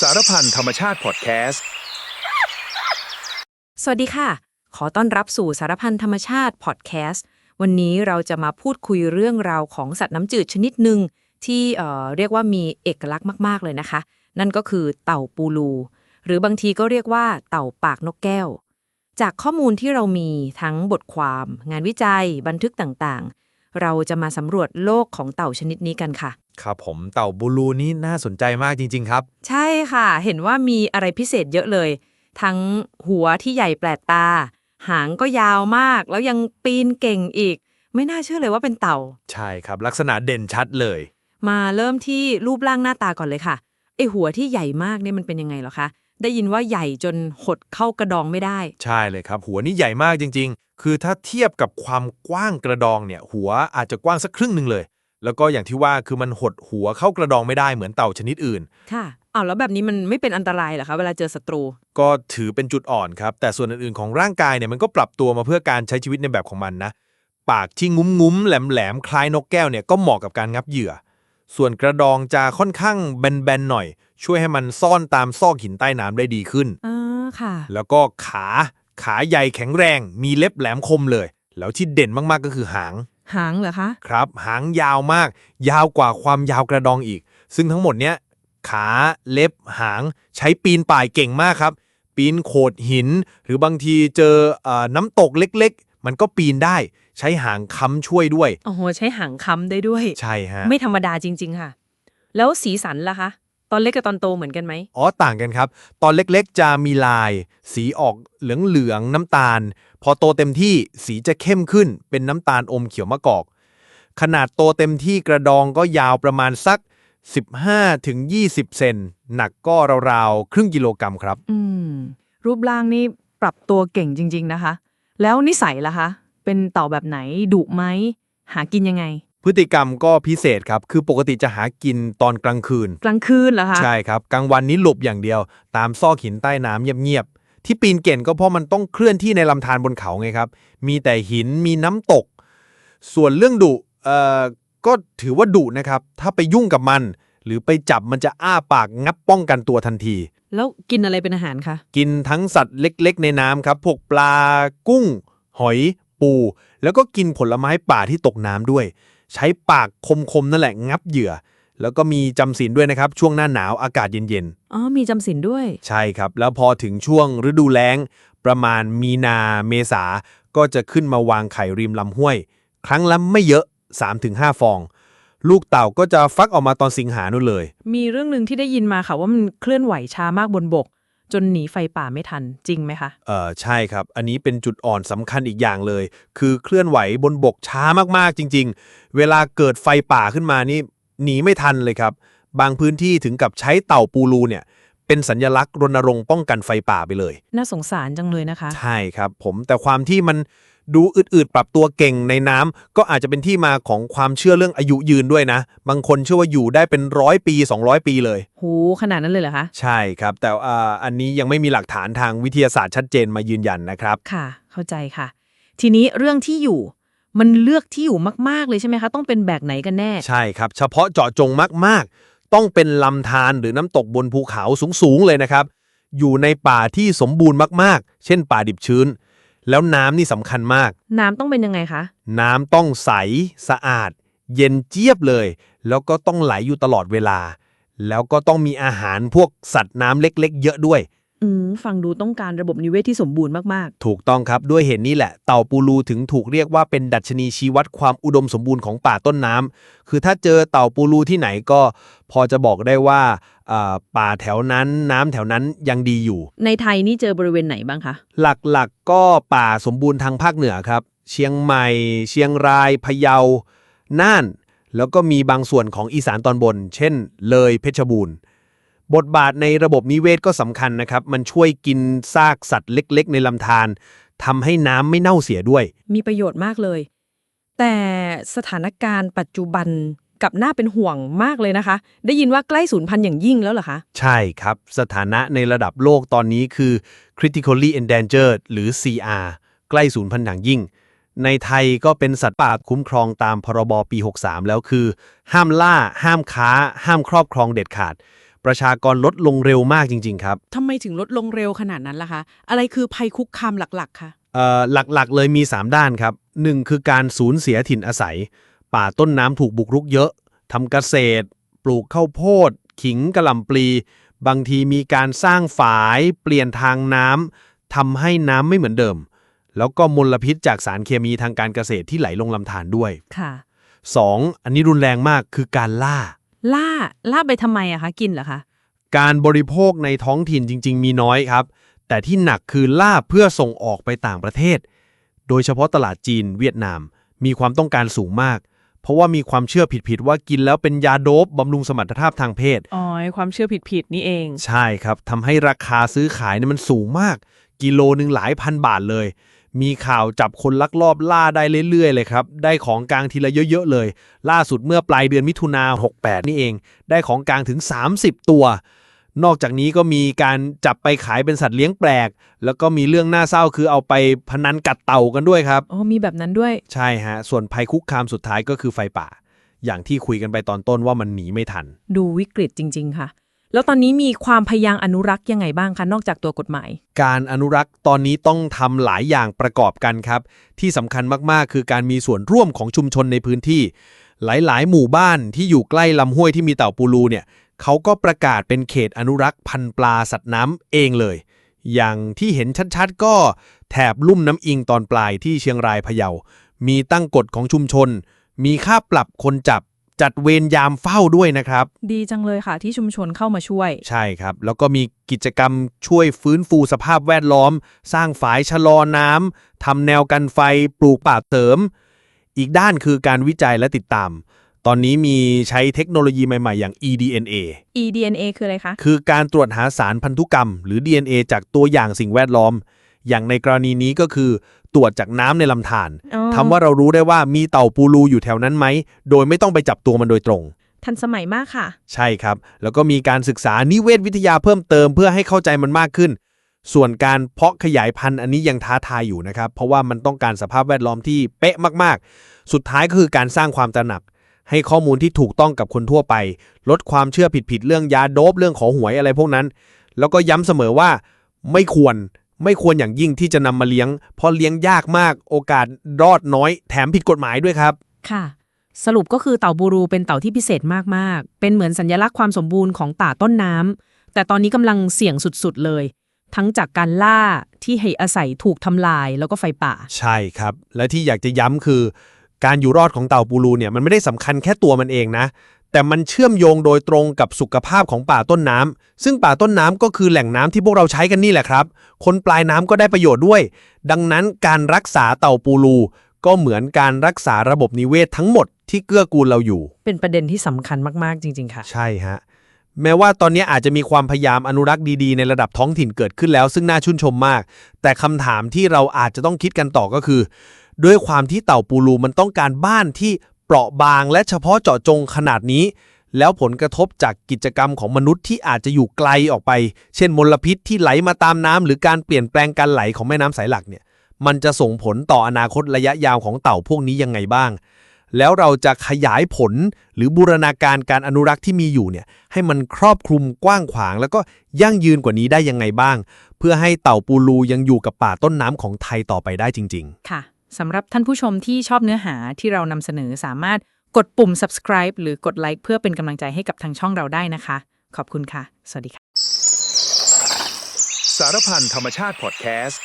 สารพันธรรมชาติพอดแคสต์ สวัสดีค่ะ ขอต้อนรับสู่สารพันธรรมชาติพอดแคสต์ วันนี้เราจะมาพูดคุยเรื่องราวของสัตว์น้ำจืดชนิดหนึ่งที่เอ่อเรียกว่ามีเอกลักษณ์มาก ๆ เลยนะคะ นั่นก็คือเต่าปูลู หรือบางทีก็เรียกว่าเต่าปากนกแก้ว จากข้อมูลที่เรามีทั้งบทความ งานวิจัย บันทึกต่างๆ เราจะมาสำรวจโลกของเต่าชนิดนี้กันค่ะ ครับผมเต่าบูลูนี่น่าสนใจมากจริง ๆ ครับ ใช่ค่ะ เห็นว่ามีอะไรพิเศษเยอะเลย ทั้งหัวที่ใหญ่แปลกตา หางก็ยาวมาก แล้วยังปีนเก่งอีก ไม่น่าเชื่อเลยว่าเป็นเต่า ใช่ครับลักษณะเด่นชัดเลย มาเริ่มที่รูปร่างหน้าตาก่อนเลยค่ะไอหัวที่ใหญ่มากเนี่ยมันเป็นยังไงเหรอคะ ได้ยินว่าใหญ่จนหดเข้ากระดองไม่ได้ ใช่เลยครับ หัวนี่ใหญ่มากจริง ๆ คือถ้าเทียบกับความกว้างกระดองเนี่ย หัวอาจจะกว้างสักครึ่งหนึ่งเลย แล้วก็อย่างที่ว่าคือมันหดหัวเข้ากระดองไม่ได้เหมือนเต่าชนิดอื่น ค่ะอ้าวแล้วแบบนี้มันไม่เป็นอันตรายเหรอคะเวลาเจอศัตรู ก็ถือเป็นจุดอ่อนครับ แต่ส่วนอื่นๆของร่างกายเนี่ยมันก็ปรับตัวมาเพื่อการใช้ชีวิตในแบบของมันนะ ปากที่งุ้มงุ้มๆแหลมแหลมๆคล้ายนกแก้วเนี่ยก็เหมาะกับการงับเหยื่อ ส่วนกระดองจะค่อนข้างแบนๆหน่อย ช่วยให้มันซ่อนตามซอกหินใต้น้ำได้ดีขึ้น อ่าค่ะ แล้วก็ขาขาใหญ่แข็งแรง มีเล็บแหลมคมเลย แล้วที่เด่นมากๆก็คือหางหางเหรอคะ ครับ หางยาวมาก ยาวกว่าความยาวกระดองอีก ซึ่งทั้งหมดเนี้ยขาเล็บหางใช้ปีนป่ายเก่งมากครับ ปีนโขดหิน หรือบางทีเจอเออน้ำตกเล็กๆ มันก็ปีนได้ ใช้หางค้ำช่วยด้วย โอ้โห ใช้หางค้ำได้ด้วย ใช่ฮะ ไม่ธรรมดาจริง ๆ ค่ะ แล้วสีสันล่ะคะ ตอนเล็กกับตอนโตเหมือนกันไหม อ๋อต่างกันครับ ตอนเล็กๆจะมีลาย สีออกเหลืองๆน้ำตาล พอโตเต็มที่สีจะเข้มขึ้น เป็นน้ำตาลอมเขียวมะกอก ขนาดโตเต็มที่กระดองก็ยาวประมาณสัก 15ถึง20 เซนหนักก็ราวๆ ครึ่งกิโลกรัมครับ อืม รูปร่างนี่ปรับตัวเก่งจริง ๆนะคะ แล้วนิสัยล่ะคะ เป็นเต่าแบบไหนดุไหมหากินยังไง พฤติกรรมก็พิเศษครับ คือปกติจะหากินตอนกลางคืน กลางคืนเหรอคะใช่ครับ กลางวันนี้หลบอย่างเดียว ตามซอกหินใต้น้ำเงียบๆ ที่ปีนเก่งก็เพราะมันต้องเคลื่อนที่ในลำธารบนเขาไงครับ มีแต่หินมีน้ำตก ส่วนเรื่องดุเอ่อก็ถือว่าดุนะครับ ถ้าไปยุ่งกับมัน หรือไปจับมันจะอ้าปากงับป้องกันตัวทันที แล้วกินอะไรเป็นอาหารคะ กินทั้งสัตว์เล็กๆ ในน้ำครับพวกปลากุ้ง หอย ปู แล้วก็กินผลไม้ป่าที่ตกน้ำด้วย ใช้ปากคมๆนั่นแหละงับเหยื่อ แล้วก็มีจำศีลด้วยนะครับ ช่วงหน้าหนาวอากาศเย็นอ๋อมีจำศีลด้วย ๆ ใช่ครับ แล้วพอถึงช่วงฤดูแล้ง ประมาณมีนาเมษาก็จะขึ้นมาวางไข่ริมลำห้วย ครั้งละไม่เยอะ 3-5 ฟอง ลูกเต่าก็จะฟักออกมาตอนสิงหานู่นเลย มีเรื่องหนึ่งที่ได้ยินมาค่ะว่ามันเคลื่อนไหวช้ามากบนบก จนหนีไฟป่าไม่ทันจริงไหมคะ เออใช่ครับ อันนี้เป็นจุดอ่อนสำคัญอีกอย่างเลย คือเคลื่อนไหวบนบกช้ามากๆจริง ๆ เวลาเกิดไฟป่าขึ้นมานี่หนีไม่ทันเลยครับ บางพื้นที่ถึงกับใช้เต่าปูรูเนี่ย เป็นสัญลักษณ์รณรงค์ป้องกันไฟป่าไปเลย น่าสงสารจังเลยนะคะ ใช่ครับ ผมแต่ความที่มัน ดูอืดๆปรับตัวเก่งในน้ำก็อาจจะเป็นที่มาของความเชื่อเรื่องอายุยืนด้วยนะ บางคนเชื่อว่าอยู่ได้เป็นร้อยปี 200 ปีเลยโหขนาดนั้นเลยเหรอคะ ใช่ครับ แต่อ่าอันนี้ยังไม่มีหลักฐานทางวิทยาศาสตร์ชัดเจนมายืนยันนะครับ ค่ะ เข้าใจค่ะ ทีนี้เรื่องที่อยู่มันเลือกที่อยู่มากๆเลยใช่ไหมคะ ต้องเป็นแบบไหนกันแน่ ใช่ครับ เฉพาะเจาะจงมากๆ ต้องเป็นลำธารหรือน้ำตกบนภูเขาสูงๆเลยนะครับ อยู่ในป่าที่สมบูรณ์มากๆ เช่นป่าดิบชื้น แล้วน้ำนี่สำคัญมาก น้ำต้องเป็นยังไงคะ น้ำต้องใส สะอาด เย็นเจี๊ยบเลย แล้วก็ต้องไหลอยู่ตลอดเวลา แล้วก็ต้องมีอาหารพวกสัตว์น้ำเล็ก ๆ เยอะด้วย อืมฟังดูต้องการระบบนิเวศที่สมบูรณ์มากถูกต้องครับด้วยเหตุนี้แหละ เต่าปูรูถึงถูกเรียกว่าเป็นดัชนีชี้วัดความอุดมสมบูรณ์ของป่าต้นน้ำคือถ้าเจอเต่าปูรูที่ไหนก็ พอจะบอกได้ว่าอ่าป่าแถวนั้นน้ำแถวนั้นยังดีอยู่ ๆ ในไทยนี่เจอบริเวณไหนบ้างคะ หลักๆก็ป่าสมบูรณ์ทางภาคเหนือครับ เชียงใหม่ เชียงรายพะเยาน่าน แล้วก็มีบางส่วนของอีสานตอนบน เช่น เลยเพชรบูรณ์ บทบาทในระบบนิเวศก็สำคัญนะครับ มันช่วยกินซากสัตว์เล็ก ๆ ในลำธารทำให้น้ำไม่เน่าเสียด้วย มีประโยชน์มากเลย แต่สถานการณ์ปัจจุบันกับน่าเป็นห่วงมากเลยนะคะ ได้ยินว่าใกล้สูญพันธุ์อย่างยิ่งแล้วเหรอคะ ใช่ครับ สถานะในระดับโลกตอนนี้คือ critically endangered หรือ CR ใกล้สูญพันธุ์อย่างยิ่ง ในไทยก็เป็นสัตว์ป่าคุ้มครองตามพรบปี 63 แล้วคือ ห้ามล่า ห้ามค้า ห้ามครอบครองเด็ดขาด ประชากรลดลงเร็วมากจริง ๆ ครับทำไมถึงลดลงเร็วขนาดนั้นล่ะคะ อะไรคือภัยคุกคามหลักๆคะเอ่อหลักๆ เลยมี 3 ด้านครับ 1 คือการสูญเสียถิ่นอาศัย ป่าต้นน้ำถูกบุกรุกเยอะทำเกษตร ปลูกข้าวโพด ขิงกระหล่ำปลี บางทีมีการสร้างฝาย เปลี่ยนทางน้ำทำให้น้ำไม่เหมือนเดิม แล้วก็มลพิษจากสารเคมีทางการเกษตรที่ไหลลงลำธารด้วยค่ะ 2. อันนี้รุนแรงมากคือการล่า ล่าล่าไปทำไมอะคะกินเหรอคะ การบริโภคในท้องถิ่นจริง ๆ มีน้อยครับ แต่ที่หนักคือล่าเพื่อส่งออกไปต่างประเทศ โดยเฉพาะตลาดจีนเวียดนาม มีความต้องการสูงมาก เพราะว่ามีความเชื่อผิดๆว่ากินแล้วเป็นยาโดบบำรุงสมรรถภาพทางเพศ อ๋อความเชื่อผิดๆนี่เอง ใช่ครับทำให้ราคาซื้อขายเนี่ยมันสูงมาก กิโลหนึ่งหลายพันบาทเลย มีข่าวจับคนลักลอบล่าได้เรื่อยๆ เลยครับ ได้ของกลางทีละเยอะๆเลย ล่าสุดเมื่อปลายเดือนมิถุนา68 นี่เอง ได้ของกลางถึง 30 ตัวนอกจากนี้ก็มีการจับไปขายเป็นสัตว์เลี้ยงแปลก แล้วก็มีเรื่องน่าเศร้าคือเอาไปพนันกัดเต่ากันด้วยครับ อ๋อ มีแบบนั้นด้วย ใช่ฮะ ส่วนภัยคุกคามสุดท้ายก็คือไฟป่า อย่างที่คุยกันไปตอนต้นว่ามันหนีไม่ทัน ดูวิกฤตจริง ๆ ค่ะ แล้วตอนนี้มีความพยายามอนุรักษ์ยังไงบ้างคะ นอกจากตัวกฎหมาย การอนุรักษ์ตอนนี้ต้องทำหลายอย่างประกอบกันครับ ที่สำคัญมากๆ คือการมีส่วนร่วมของชุมชนในพื้นที่ หลายๆ หมู่บ้านที่อยู่ใกล้ลำห้วยที่มีเต่าปูรูเนี่ยเขาก็ประกาศเป็นเขตอนุรักษ์พันธุ์ปลาสัตว์น้ำเองเลย อย่างที่เห็นชัดๆ ก็แถบลุ่มน้ำอิงตอนปลายที่เชียงรายพะเยา มีตั้งกฎของชุมชน มีค่าปรับคนจับ จัดเวรยามเฝ้าด้วยนะครับ ดีจังเลยค่ะที่ชุมชนเข้ามาช่วย ใช่ครับ แล้วก็มีกิจกรรมช่วยฟื้นฟูสภาพแวดล้อม สร้างฝายชะลอน้ำทำแนวกันไฟปลูกป่าเสริม อีกด้านคือการวิจัยและติดตาม ตอนนี้มีใช้เทคโนโลยีใหม่ๆ อย่าง eDNA eDNA คืออะไรคะ คือการตรวจหาสารพันธุกรรม หรือ DNA จากตัวอย่างสิ่งแวดล้อม อย่างในกรณีนี้ก็คือ ตรวจจากน้ำในลำธารอ๋อทำว่าเรารู้ได้ว่ามีเต่าปูรูอยู่แถวนั้นไหม โดยไม่ต้องไปจับตัวมันโดยตรง ทันสมัยมากค่ะ ใช่ครับ แล้วก็มีการศึกษานิเวศวิทยาเพิ่มเติมเพื่อให้เข้าใจมันมากขึ้น ส่วนการเพาะขยายพันธุ์อันนี้ยังท้าทายอยู่นะครับ เพราะว่ามันต้องการสภาพแวดล้อมที่เป๊ะมากๆ สุดท้ายก็คือการสร้างความตระหนัก ให้ข้อมูลที่ถูกต้องกับคนทั่วไป ลดความเชื่อผิดๆเรื่องยาโดบเรื่องของหวยอะไรพวกนั้น แล้วก็ย้ำเสมอว่าไม่ควร ไม่ควรอย่างยิ่งที่จะนำมาเลี้ยง เพราะเลี้ยงยากมาก โอกาสรอดน้อย แถมผิดกฎหมายด้วยครับ ค่ะ สรุปก็คือเต่าบูรูเป็นเต่าที่พิเศษมาก ๆ เป็นเหมือนสัญลักษณ์ความสมบูรณ์ของป่าต้นน้ำ แต่ตอนนี้กำลังเสี่ยงสุด ๆ เลย ทั้งจากการล่าที่ให้อาศัยถูกทำลายแล้วก็ไฟป่า ใช่ครับ และที่อยากจะย้ำคือ การอยู่รอดของเต่าปูรูเนี่ยมันไม่ได้สำคัญแค่ตัวมันเองนะ แต่มันเชื่อมโยงโดยตรงกับสุขภาพของป่าต้นน้ำซึ่งป่าต้นน้ำก็คือแหล่งน้ำที่พวกเราใช้กันนี่แหละครับ คนปลายน้ำก็ได้ประโยชน์ด้วย ดังนั้นการรักษาเต่าปูรู ก็เหมือนการรักษาระบบนิเวศทั้งหมดที่เกื้อกูลเราอยู่ เป็นประเด็นที่สำคัญมากๆจริง ๆ ค่ะ ใช่ฮะแม้ว่าตอนนี้อาจจะมีความพยายามอนุรักษ์ดีๆ ในระดับท้องถิ่นเกิดขึ้นแล้ว ซึ่งน่าชื่นชมมาก แต่คำถามที่เราอาจจะต้องคิดกันต่อก็คือ ด้วยความที่เต่าปูรูมันต้องการบ้านที่ เปราะบางและเฉพาะเจาะจงขนาดนี้ แล้วผลกระทบจากกิจกรรมของมนุษย์ที่อาจจะอยู่ไกลออกไป เช่นมลพิษที่ไหลมาตามน้ำหรือการเปลี่ยนแปลงการไหลของแม่น้ำสายหลักเนี่ยมันจะส่งผลต่ออนาคตระยะยาวของเต่าพวกนี้ยังไงบ้าง แล้วเราจะขยายผลหรือบูรณาการการอนุรักษ์ที่มีอยู่เนี่ยให้มันครอบคลุมกว้างขวาง แล้วก็ยั่งยืนกว่านี้ได้ยังไงบ้าง เพื่อให้เต่าปูรูยังอยู่กับป่าต้นน้ำของไทยต่อไปได้จริงค่ะ สำหรับท่านผู้ชมที่ชอบเนื้อหาที่เรานำเสนอสามารถกดปุ่ม subscribe หรือกดไลค์เพื่อเป็นกำลังใจให้กับทางช่องเราได้นะคะ ขอบคุณค่ะ สวัสดีค่ะ สารพันธรรมชาติพอดแคสต์